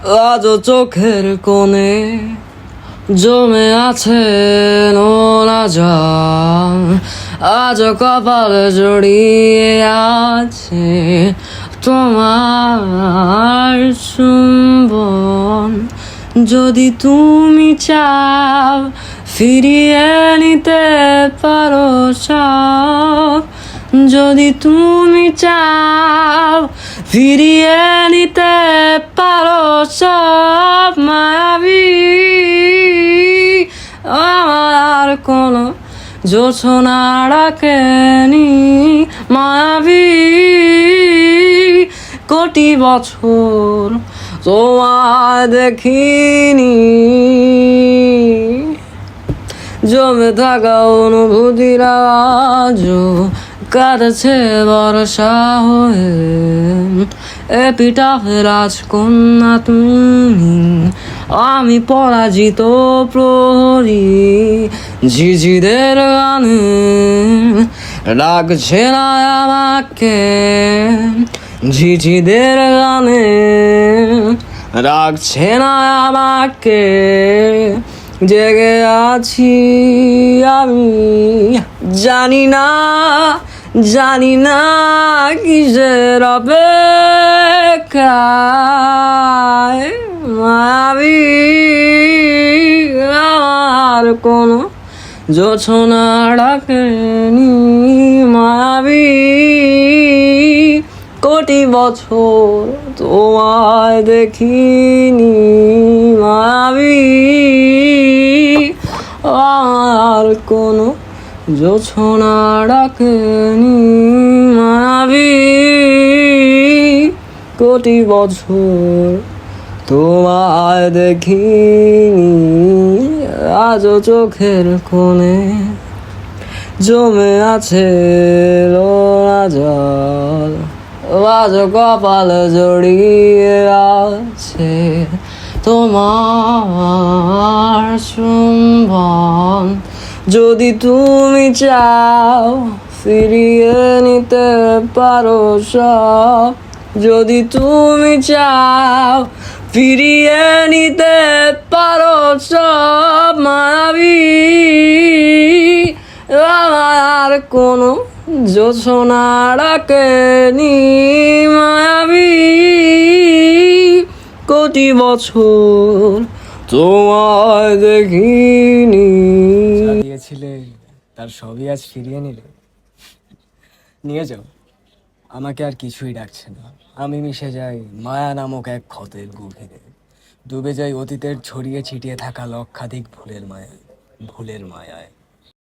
আজ চোখের কোণে জমে আছে নোনা জল। আজ কপাল জড়িয়ে আছে তোমার চুম্বন। যদি তুমি চাও ফিরিয়ে নিতে পারো সব যদি তুমি চাও ফিরিয়ে নিতে আমার কোনো জোছনা রাখেনি মায়াবী কোটি বছর তোমায় দেখিনি। জমে থাকা অনুভূতির আজও কাঁদছে বর্ষা হয়ে। এপিটাফে রাজকন্যা তুমি, আমি পরাজিত প্রহরী। ঝিঝিদের গানে আমাকে। ঝিঝিদের গানে রাখছে না আমাকে। জেগে আছি আমি, জানি না জানি না কিসের অপেক্ষায়। মায়াবী, আমার কোনো জোছনা ডাকেনি মায়াবী কোটি বছর তোমায় দেখিনি মাবি আর কোনো জোছনা ডাকেনি মায়াবী কোটি বছর তোমায় দেখিনি আজও চোখের কোণে জমে আছে জল। আজ কপাল জড়িয়ে আছে তোমার চুম্বন। যদি তুমি চাও ফিরিয়ে নিতে পারো সব। যদি তুমি চাও ফিরিয়ে নিতে পারো সব। মায়াবী আমার কোনো জোছনা ডাকেনি মায়াবী। কোটি বছর তোমায় দেখিনি। দিয়েছিলে, তার সবই আজ ফিরিয়ে নিলে। নিয়ে যাও। আমাকে আর কিছুই ডাকছে না। আমি মিশে যাই মায়া নামক এক ক্ষতের গভীরে। ডুবে যায় অতীতের ছড়িয়ে ছিটিয়ে থাকা লক্ষাধিক ভুলের মায়ায় ভুলের মায়ায়।